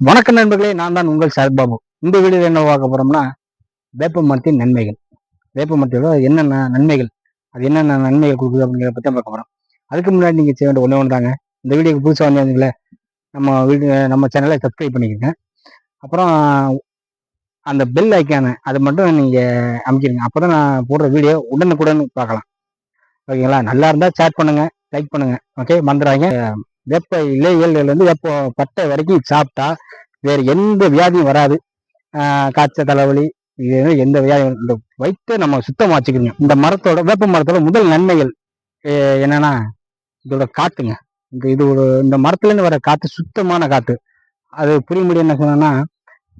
வணக்கம் நண்பர்களே நான் தான் உங்கள் சரத்பாபு இந்த வீடியோ என்ன பார்க்க போறோம்னா வேப்ப மரத்தின் நன்மைகள். வேப்ப மரத்தோட என்னென்ன நன்மைகள் அது என்னென்ன நன்மைகள் கொடுக்குது அப்படிங்கிறத பற்றி பார்க்க போறோம். அதுக்கு முன்னாடி நீங்க செய்ய வேண்டிய ஒன்று ஒன்று தாங்க. இந்த வீடியோக்கு புதுசாக வந்தீங்களே நம்ம வீடியோ நம்ம சேனலை சப்ஸ்கிரைப் பண்ணிக்கோங்க. அப்புறம் அந்த பெல் ஐக்கான அது மட்டும் நீங்க அப்போ அப்பதான் நான் போடுற வீடியோ உடனுக்குடன் பார்க்கலாம். ஓகேங்களா? நல்லா இருந்தா சேட் பண்ணுங்க லைக் பண்ணுங்க. ஓகே மறந்துடாங்க வேப்ப இலைகள்லேருந்து வேப்ப பட்டை வரைக்கும் சாப்பிட்டா வேறு எந்த வியாதியும் வராது. காய்ச்சல் தலைவலி இது எந்த வியாதியும் இந்த வயிற்றை நம்ம சுத்தமாக வச்சுக்கோங்க இந்த மரத்தோட வேப்ப மரத்தோட முதல் நன்மைகள் என்னென்னா என்னன்னா இதோட காற்றுங்க இந்த இது ஒரு இந்த மரத்துலேருந்து வர காற்று சுத்தமான காற்று அது புரிய முடியும் என்ன சொன்னோன்னா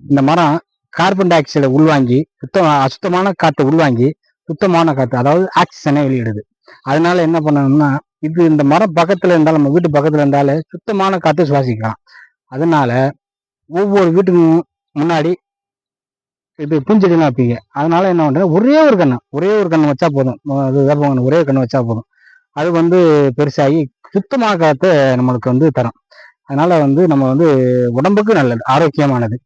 இந்த மரம் கார்பன் டை ஆக்சைடை உள்வாங்கி சுத்தம் அசுத்தமான காற்றை உள்வாங்கி சுத்தமான காற்று அதாவது ஆக்சிஜனை வெளியிடுது. அதனால என்ன பண்ணணும்னா இது இந்த மரம் பக்கத்துல இருந்தாலும் நம்ம வீட்டு பக்கத்துல இருந்தாலே சுத்தமான காற்று சுவாசிக்கலாம். அதனால ஒவ்வொரு வீட்டுக்கும் முன்னாடி இது பூஞ்செடிலாம் வைப்பீங்க. அதனால என்ன பண்றேன் ஒரே ஒரு கண்ணு ஒரே ஒரு கண்ணு வச்சா போதும். அது வேப்பங்கன்னு ஒரே ஒரு கண்ணு வச்சா போதும். அது வந்து பெருசாகி சுத்தமான காற்றை நம்மளுக்கு வந்து தரும். அதனால வந்து நம்ம வந்து உடம்புக்கு நல்லது ஆரோக்கியமானது.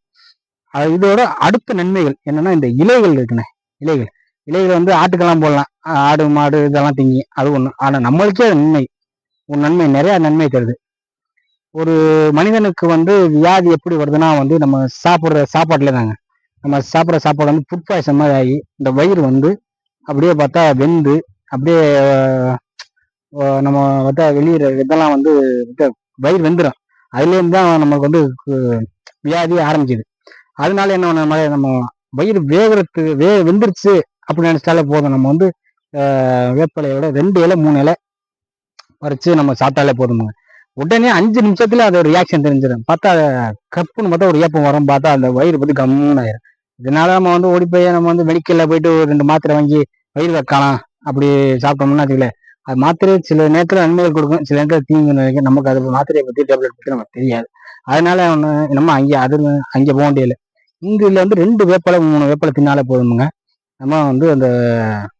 அது இதோட அடுத்த நன்மைகள் என்னன்னா இந்த இலைகள் இருக்குண்ணே இலைகள். இலைகள் வந்து ஆட்டுக்கெல்லாம் போடலாம். ஆடு மாடு இதெல்லாம் திங்கி. அது ஒன்று ஆனால் நம்மளுக்கே நன்மை. ஒரு நன்மை நிறைய நன்மை தருது. ஒரு மனிதனுக்கு வந்து வியாதி எப்படி வருதுன்னா வந்து நம்ம சாப்பிட்ற சாப்பாட்டுல தாங்க. நம்ம சாப்பிட்ற சாப்பாடு வந்து ஃபுட் பாய்சன் மாதிரி ஆகி இந்த வயிறு வந்து அப்படியே பார்த்தா வெந்து அப்படியே நம்ம பார்த்தா வெளியிற இதெல்லாம் வந்து வயிறு வெந்துடும் அதுலேருந்து தான் நமக்கு வந்து வியாதி ஆரம்பிக்குது. அதனால என்ன பண்ண மாதிரி நம்ம வயிறு வேகிறது வே வெந்துருச்சு. அப்படின்னு நினச்சாலே போதும். நம்ம வந்து வேப்பிலையோட ரெண்டு இலை மூணு இலை பறித்து நம்ம சாப்பிட்டாலே போதுமுங்க. உடனே அஞ்சு நிமிஷத்துல அது ஒரு ரியாக்ஷன் தெரிஞ்சிடும். பார்த்தா கப்புன்னு பார்த்தா ஒரு ஏப்பம் வரும். பார்த்தா அந்த வயிறு பற்றி கம்முன்னு ஆயிரும் இதனால நம்ம வந்து ஓடி போய் நம்ம வந்து மெடிக்கலில் போயிட்டு ஒரு ரெண்டு மாத்திரை வாங்கி வயிறு வைக்கலாம். அப்படி சாப்பிட்டோம்னா வச்சுக்கல அது மாத்திரை சில நேரத்தில் நன்மைகள் கொடுக்கும். சில நேரத்தில் தீங்கு நினைக்கும் நமக்கு அது மாத்திரையை பற்றி டேப்லெட் பற்றி நமக்கு தெரியாது. அதனால ஒன்று நம்ம அங்கே அது அங்கே போக வேண்டியதில்லை. இங்கு இதில் வந்து ரெண்டு வேப்பலை மூணு வேப்பலை தின்னாலே போதுமுங்க. நம்ம வந்து அந்த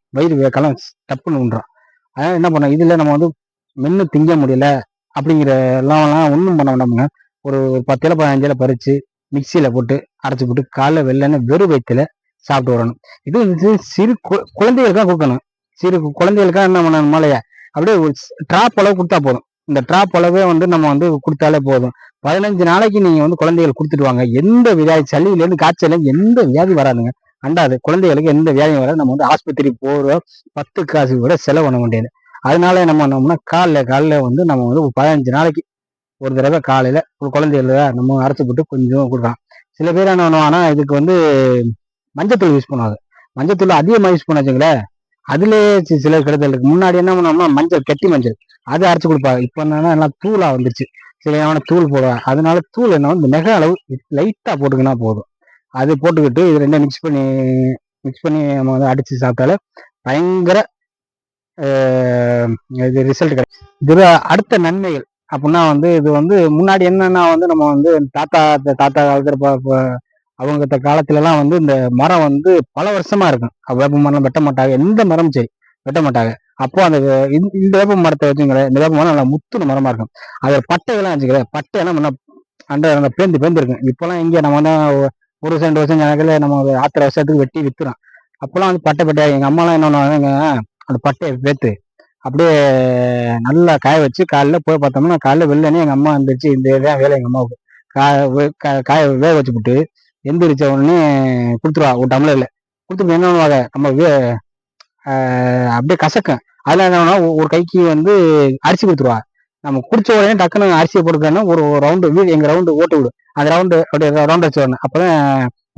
வயிறு வேக்கலாம் டப்புன்னு விண்டுறோம் அதனால் என்ன பண்ணோம்? இதில் நம்ம வந்து மென்று திங்க முடியல அப்படிங்கிற எல்லாம் ஒன்றும் பண்ண வேண்டாமுங்க. ஒரு பத்தில பதினஞ்சில பறித்து மிக்சியில் போட்டு அரைச்சி போட்டு காலைல வெள்ளன்னு வெறும் வயிற்றுல சாப்பிட்டு வரணும். இது வந்து சிறு கு- குழந்தைகளுக்காக கொடுக்கணும். சிறு குழந்தைகளுக்காக என்ன பண்ணணும் இல்லையா? அப்படியே ஒரு ட்ராப் அளவு கொடுத்தா போதும். இந்த ட்ராப் அளவே வந்து நம்ம வந்து கொடுத்தாலே போதும். பதினஞ்சு நாளைக்கு நீங்கள் வந்து குழந்தைகள் கொடுத்துட்டு வாங்க. எந்த வியாதி சளியிலேருந்து இருந்து எந்த வியாதி வராதுங்க. அண்டாது. குழந்தைகளுக்கு எந்த வியாதியும் வராது. நம்ம வந்து ஆஸ்பத்திரி போறோம் பத்து காசு கூட செலவு பண்ண முடியாது. அதனால என்ன பண்ணோம்னா காலைல காலைல வந்து நம்ம வந்து ஒரு பதினஞ்சு நாளைக்கு ஒரு தடவை காலையில ஒரு குழந்தைகள நம்ம அரைச்சு போட்டு கொஞ்சம் கொடுக்கலாம். சில பேர் என்ன பண்ணுவாங்கன்னா இதுக்கு வந்து மஞ்சத்தூள் யூஸ் பண்ணுவாங்க. மஞ்சத்தூள் அதிகமாக யூஸ் பண்ண வச்சுங்களேன் அதுலேயே சில கெடுதல் இருக்கு முன்னாடி என்ன பண்ணோம்னா மஞ்சள் கெட்டி மஞ்சள் அதை அரைச்சி கொடுப்பாங்க. இப்போ என்னன்னா எல்லாம் தூளா வந்துச்சு சில தூள் போடுவாங்க. அதனால தூள் என்ன வந்து மிக அளவு லைட்டா போட்டுக்கினா போதும். அது போட்டுக்கிட்டு இது ரெண்டும் மிக்ஸ் பண்ணி மிக்ஸ் பண்ணி நம்ம வந்து அடித்து சாப்பிட்டாலே பயங்கர இது ரிசல்ட் கிடைக்கும். இது அடுத்த நன்மைகள் அப்படின்னா வந்து இது வந்து முன்னாடி என்னன்னா வந்து நம்ம வந்து தாத்தா தாத்தா காலத்தில் அவங்க காலத்துலலாம் வந்து இந்த மரம் வந்து பல வருஷமா இருக்கும். வேப்ப மரம் வெட்ட மாட்டாங்க. எந்த மரம் சரி வெட்ட மாட்டாங்க. அப்போ அந்த இந்த இந்த வேப்ப மரத்தை வச்சுங்களேன் இந்த வேப்ப மரம் நல்லா முத்துன மரமா இருக்கும். அது பட்டையெல்லாம் வச்சுக்கிறேன் பட்டை எல்லாம் முன்ன அந்த அந்த பேந்து பேந்து இருக்கும் இப்பெல்லாம் நம்ம தான் ஒரு வருஷம் ரெண்டு வருஷம் கணக்கில் நம்ம ஒரு ஆத்திர வருஷத்துக்கு வெட்டி விற்றுறோம் அப்போல்லாம் வந்து பட்டை பட்டையா எங்கள் அம்மாலாம் என்ன பண்ணுவாங்க அந்த பட்டையை பேத்து அப்படியே நல்லா காய வச்சு காலைல போய் பார்த்தோம்னா காலைல வெள்ளனே எங்கள் அம்மா எந்திரிச்சு இந்த இதான் வேலை எங்கள் அம்மாவுக்கு. காய வே- கா- காய வேக வச்சு விட்டு எந்திரிச்ச உடனே கொடுத்துருவா ஒரு டம்ளரில். கொடுத்துட்டு என்ன பண்ணுவாங்க நம்ம வே அப்படியே கசக்கும். அதில் என்ன பண்ணுவா, ஒரு கைக்கு வந்து அரிசி கொடுத்துருவா. நம்ம குடிச்ச உடனே டக்குன்னு அரிசியை போட்டுக்கன்னா ஒரு ரவுண்டு வீடு எங்க ரவுண்டு ஓட்டு விடு. அந்த ரவுண்டு அப்படியே ரவுண்ட் வச்சு வரணும் அப்பதான்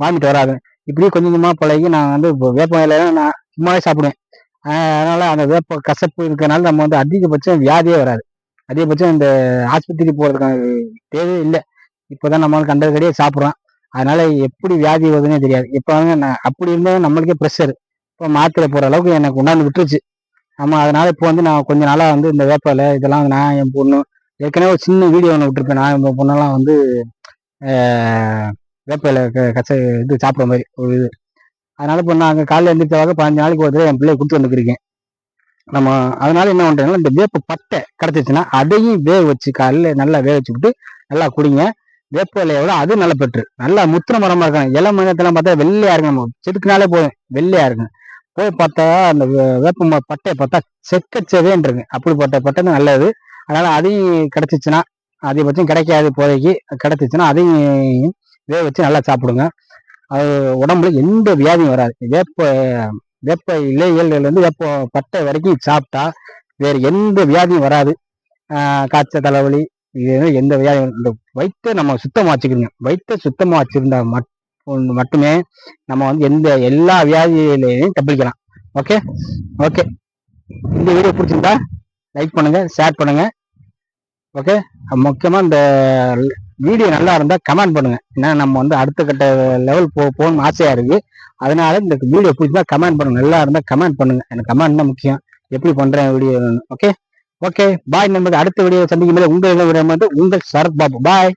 வாமிட்டு வராது. இப்படி கொஞ்சம் கொஞ்சமா பழகி நான் வந்து இப்போ வேப்ப இலையில நான் சும்மாவே சாப்பிடுவேன். அதனால் அதனால அந்த வேப்ப கசப்பு இருக்கிறனால நம்ம வந்து அதிகபட்சம் வியாதியே வராது. அதிகபட்சம் இந்த ஆஸ்பத்திரி போறதுக்கான தேவையே இல்லை. இப்போதான் நம்ம கண்டதுக்கடியே சாப்பிட்றோம். அதனால எப்படி வியாதி வருதுன்னே தெரியாது. இப்போ வந்து நான் அப்படி இருந்தாலும் நம்மளுக்கே ப்ரெஷர் இப்போ மாத்திரை போற அளவுக்கு எனக்கு உண்டாந்து விட்டுருச்சு. நம்ம அதனால இப்போ வந்து நான் கொஞ்ச நாளாக வந்து இந்த வேப்பால இதெல்லாம் வந்து நான் என் பொண்ணு ஏற்கனவே ஒரு சின்ன வீடியோ ஒன்று விட்டுருப்பேன். நான் என் பொண்ணெல்லாம் வந்து ஆஹ், வேப்பலை க- கச்ச இது சாப்பிட்ற மாதிரி ஒரு இது. அதனால இப்போ நான் அங்கே காலையில் எழுந்திரிச்சாக பதினஞ்சு நாளைக்கு ஒரு தடவை என் பிள்ளைய கொடுத்து வந்துருக்கேன் நம்ம அதனால என்ன பண்றோம்னா இந்த வேப்ப பட்டை கிடச்சிச்சுன்னா அதையும் வேக வச்சு காலையில் நல்லா வேக வச்சுக்கிட்டு நல்லா குடிங்க. வேப்ப இலையோட அது நல்ல பெற்று நல்லா முத்திர மரமாக இருக்கும் இலை மரத்தெல்லாம் பார்த்தா வெள்ளையா இருக்கும் நம்ம செதுக்குனாலே போதும். வெள்ளையா இருக்கும் போய் பார்த்தா அந்த வே- வேப்ப பட்டையை பார்த்தா செக்கச்சவேன்னு அப்படிப்பட்ட பட்டை தான் நல்லது. அதனால அதையும் கிடைச்சிச்சுன்னா அதிகபட்சம் கிடைக்காது இப்போதைக்கு. கிடைச்சிச்சுன்னா அதையும் வேக வச்சு நல்லா சாப்பிடுங்க. அது உடம்புல எந்த வியாதியும் வராது. வேப்ப வேப்ப இலைகள்லேருந்து வேப்ப பட்டை வரைக்கும் சாப்பிட்டா வேறு எந்த வியாதியும் வராது. காய்ச்சல் தலைவலி இது எந்த வியாதியும் இந்த வயிற்றை நம்ம சுத்தமாக வச்சுக்கணுங்க வயிற்றை சுத்தமாக வச்சுருந்தா மட்- மட்டுமே நம்ம வந்து எந்த எல்லா வியாதியிலையும் தப்பிக்கலாம். ஓகே ஓகே இந்த வீடியோ பிடிச்சிருந்தா லைக் பண்ணுங்க ஷேர் பண்ணுங்க. ஓகே முக்கியமாக இந்த வீடியோ நல்லா இருந்தால் கமெண்ட் பண்ணுங்க. ஏன்னா நம்ம வந்து அடுத்த கட்ட லெவல் போ போகணும்னு ஆசையாக இருக்குது அதனால இந்த வீடியோ பிடிச்சா கமெண்ட் பண்ணுங்க. நல்லா இருந்தால் கமெண்ட் பண்ணுங்க. எனக்கு கமெண்ட் தான் முக்கியம். எப்படி பண்ணுறேன் வீடியோ ஓகே ஓகே பாய் நண்பர்கள். அடுத்த வீடியோ சந்திக்கும் போது உங்கள் வந்து உங்கள் சரத் பாபு. பாய்